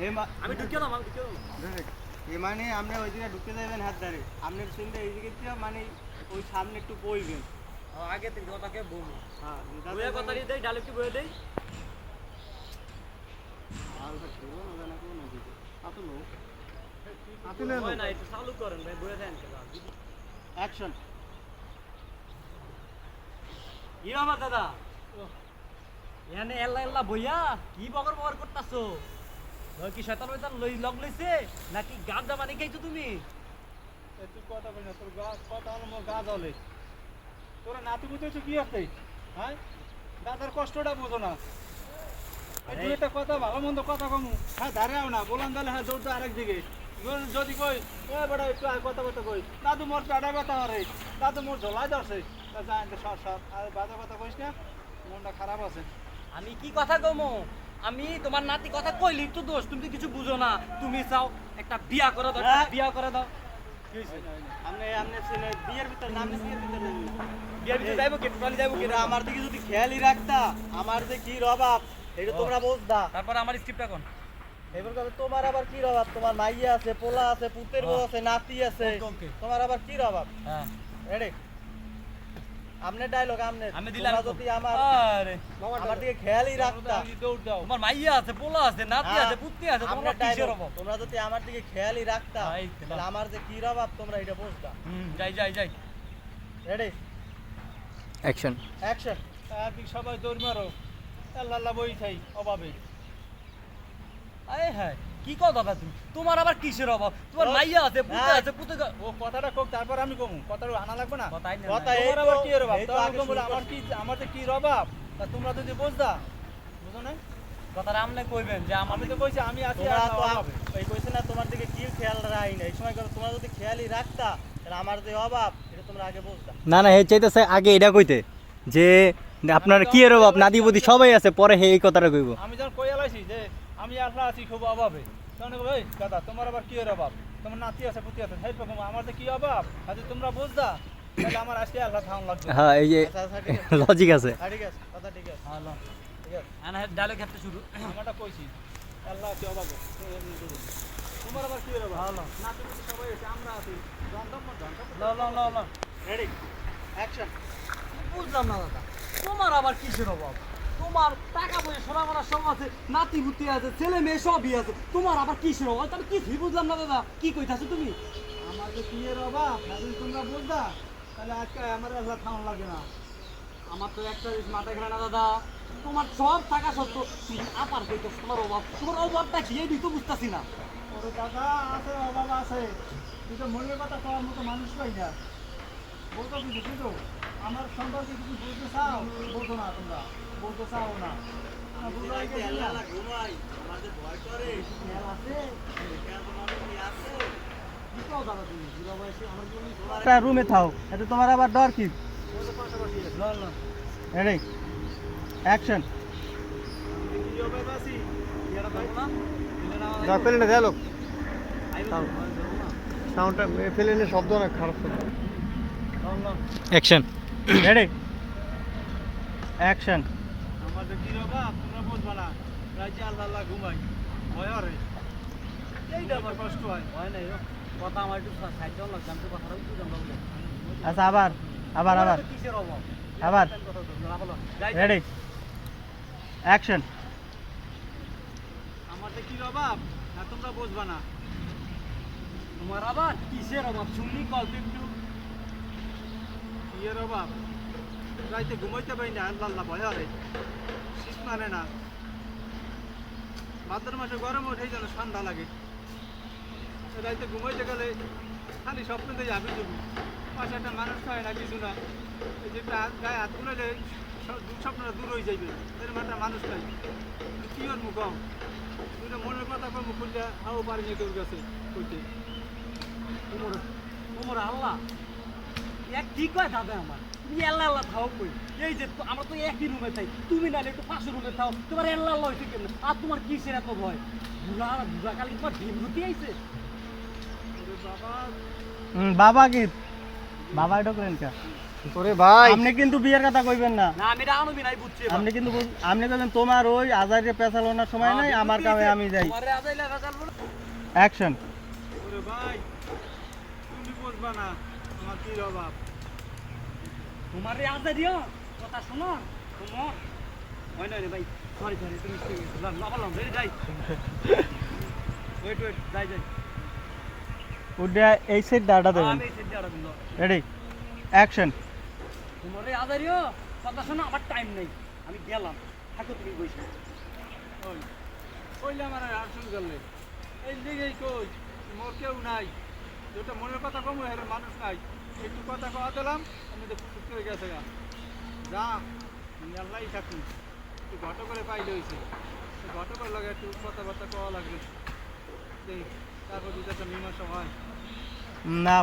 এ মা- আমি ঢুকে দাম আমি ঢুকে এ মানে আপনি ওই দিকে ঢুকে যাবেন হাত ধারে। আপনার শুনতে এই দিকে মানে ওই সামনে একটু বইবেন। আগে থেকে কথাকে বলব? হ্যাঁ কথা দিয়ে দেই ডাল একটু বইয়ে দেই? না একটু চালু করেন ভাই বইয়ে দেন অ্যাকশন কি দাদা? এল্লা এল্লা বইয়া কি বকর বকর করতাছো? ওই কি শয়তান ওইতান লই লগ লইছে? নাকি গাঁজা মানে খাইছো তুমি? তুই কথা বলি না তোর গা কথা হলো মোর গা জ্বলে তোরা নাতি বুঝেছ কি আছে? হ্যাঁ? দাদার কষ্টটা বোঝো না। একটা কথা ভালো মন্দ কথা কমু। হ্যাঁ দাঁড়াও না বলান তাহলে হ্যাঁ দৌড় আরেক দিকে। যদি- কই এ বেটা একটু আয় কথা কথা কই। দাদু মোর পেটা ব্যথা হরে দাদু মোর ঝোলাই ধরছে। তা এনতে সর সর। আর বাজে কথা কইস না মনটা খারাপ আছে। আমি কি কথা কমো? আমি তোমার নাতি কথা কইলি তো দোষ তুমি কিছু বুঝো না। তুমি চাও একটা বিয়া করে দাও হ্যাঁ। বিয়া করে দাও। আপনি আপনি বিয়ের ভিতরে নামে বিয়ের ভিতরে নামে বিয়ার যাইবো কি? টলি যাইবো কি? আমার দিকে যদি খেয়ালই রাখতা আমার যে কি এটা তোমরা বুঝদা তারপর আমার স্ক্রিপ্ট এখন এবার তোমার আবার কি রবাব তোমার মাইয়া আছে পোলা আছে পুতের বউ আছে নাতি আছে। তোমার আবার কি রবাব হ্যাঁ। রেডি আমনে ডায়লগ আমনে। আমি দিলাম যদি আমার আরে। আমার দিকে খেয়ালই রাখতা। তোমার মাইয়া আছে পোলা আছে নাতি হ্যাঁ, আছে পুত্তি আছে তোমার কিসের অভাব? তোমরা যদি আমার দিকে খেয়ালই রাখতা। তাহলে আমার যে কি রবাব তোমরা এটা বুঝতা। হুম যাই যাই যাই। রেডি অ্যাকশন অ্যাকশন একদিক সবাই দৌড় মারো। আল্লাহ আল্লাহ বই থাই অভাবে। আরে হ্যাঁ। কি কও দাদা তুমি? তোমার আবার কিসের অভাব? তোমার মাইয়া আছে হ্যাঁ। আছে পুত্তি ও কথাটা কোক তারপর আমি কমু। কথাটা আনা লাগবে না? কথাই না কথা তোমার আবার কি রবাব এই তো আমি বলে আমার কি আমার কি রবাব তা তোমরা যদি বুঝদা বুঝো না কথাটা আমনে কইবেন যে আমি তো কইছি আমি আছি আর অভাবে। এই কইছে না তোমার দিকে কি খেয়াল রাখি না এই সময় করে তোমরা যদি খেয়ালই রাখতা তাহলে আমার যে অভাব এটা তোমরা আগে বুঝতা না না হে চাইতেছে আগে এটা কইতে যে আপনার কি এর অভাব? নাদিবদি সবাই আছে পরে হে এই কথাটা কইব। আমি যখন কই আলাইছি যে আমি আসলে আছি খুব অভাবে। তখন কই এই দাদা তোমার আবার কি অভাব? তোমার নাতি আছে পুতি আছে হেল্প কম আমার কি অভাব? আজ তোমরা বুঝদা? তাহলে আমার আজকে আল্লাহ থাম লাগবে। হ্যাঁ এই যে আচ্ছা আচ্ছা ঠিক আছে। লজিক আছে। হ্যাঁ, ঠিক আছে কথা ঠিক আছে। হ্যালো ঠিক আছে। আনা ডায়লগ হেতে শুরু। আমারটা কইছি আল্লাহ কি অভাবে তোমার আবার কি এর অভাব? ভালো নাতি পুতি সবাই আছে আমরা আছি। জন্ডম ল ল ল ল রেডি অ্যাকশন বুঝলাম না দাদা। তোমার আবার কিসের অভাব? তোমার টাকা পয়সা সোনা মোনা সব আছে নাতি পুতি আছে ছেলে মেয়ে সবই আছে। তোমার আবার কিসের অভাব? আমি কিছুই বুঝলাম না দাদা। কি কইতাছো তুমি? আমার যে এর অভাব যদি তোমরা বুঝদা তাহলে আজকে আমার আল্লাহ থাম লাগে না। আমার তো একটা জিনিস মাথায় খেলে না দাদা। তোমার সব টাকা সত্য তুমি আবার কইতাছো তোমার অভাব। তোমার অভাবটা কি? এই তো বুঝতাছি না। ওরে দাদা আছে অভাব আছে। কিন্তু মনের কথা কওয়ার মতো মানুষ পাই না। বলতো কিন্তু কিন্তু আমার সম্পর্কে কিছু বলতে চাও? বলতো না তোমরা। বলতে চাও না। রুমে থাও। এটা তোমার আবার ডর কি? ল ল অ্যাকশন কি অভাব আছি ইয়ারা ভাই না সাউন্ডটা ফেলেনে শব্দ অনেক খারাপ অ্যাকশন রেডি অ্যাকশন আমার যে কি তোমরা বুঝবা না। আল্লাহ আল্লাহ ঘুমাই ভয় রে। এইটা আমার কষ্ট হয়। হয় ও। কথা আমার একটু সাইড দাও লাগছে আমি তো কথাটা বুঝলাম না। আচ্ছা আবার আবার আবার। কিসের অভাব? আবার। না। রেডি অ্যাকশন আমার যে কি অভাব না তোমরা বুঝবা না। তোমার আবার কিসের অভাব? শুনলি কল একটু এর অভাব। রাইতে ঘুমাইতে পারি না, আল্লাহ আল্লাহ ভয় রে শীত মানে না। ভাদ্র মাসে গরম ওঠেই যেন ঠান্ডা লাগে। রাইতে ঘুমাইতে গেলে খালি স্বপ্নতে যাবি যাবি। পাশে একটা মানুষ হয় না, কিছু না। এই যে গায়ে হাত গুলালে স্বপ্নটা দূর হয়ে যাইবে। এরকম একটা মানুষ নাই। কি ওর মুখ তুই তো মনের কথা কম খুললে হাও পারিনি তোর কাছে কইতে। তোমার তোমার আল্লাহ। এক কি কয় দাদা আমার। তুমি আল্লাহ আল্লাহ থাও কই? এই যে তো- আমরা তো একই রুমে থাই। তুমি নালে একটু পাশে রুমে থাও। তোমার আল্লাহ আল্লাহ হইছে কেমন? আর তোমার কিসের এত ভয়? বুড়া বুড়া কালি তোমার বিভূতি আইছে? বাবা। কি? বাবা এটা করেন কা? ভাই। আপনি কিন্তু বিয়ের কথা কইবেন না। না আমি বুঝছি। আপনি কিন্তু আপনি কইবেন তোমার ওই আজারে পেছালোনার সময় নাই আমার কামে আমি যাই। আজাইলে অ্যাকশন ওরে ভাই তুমি বুঝবা না। কি অভাব তোমারে আজারিও কথা শোনো তোমার হয় না রে ভাই সরি সরি তুমি ঠিক আছে না না বললাম রে যাই। ওয়েট ওয়েট যাই যাই। এই সাইড দাঁড়া দেবেন আমি সেটা আর দিল রেডি অ্যাকশন তোমারে আজারিও কথা শোনো আমার টাইম নেই। আমি গেলাম। থাকো তুমি বসে। ওই কইলে আমার আর শুন গেলে এই দিকেই কই? মোর কেউ নাই। যেটা মনের কথা কম হেরে মানুষ নাই। একটু কথা কওয়া দিলাম, আমি তো চুপ হয়ে গেছে গা। যা আল্লাহ থাকি একটু ঘটো করে পাইলে হয়েছে ঘটো করে লাগে একটু কথাবার্তা কওয়া লাগবে। তারপর দুটো মীমাংসা হয়। না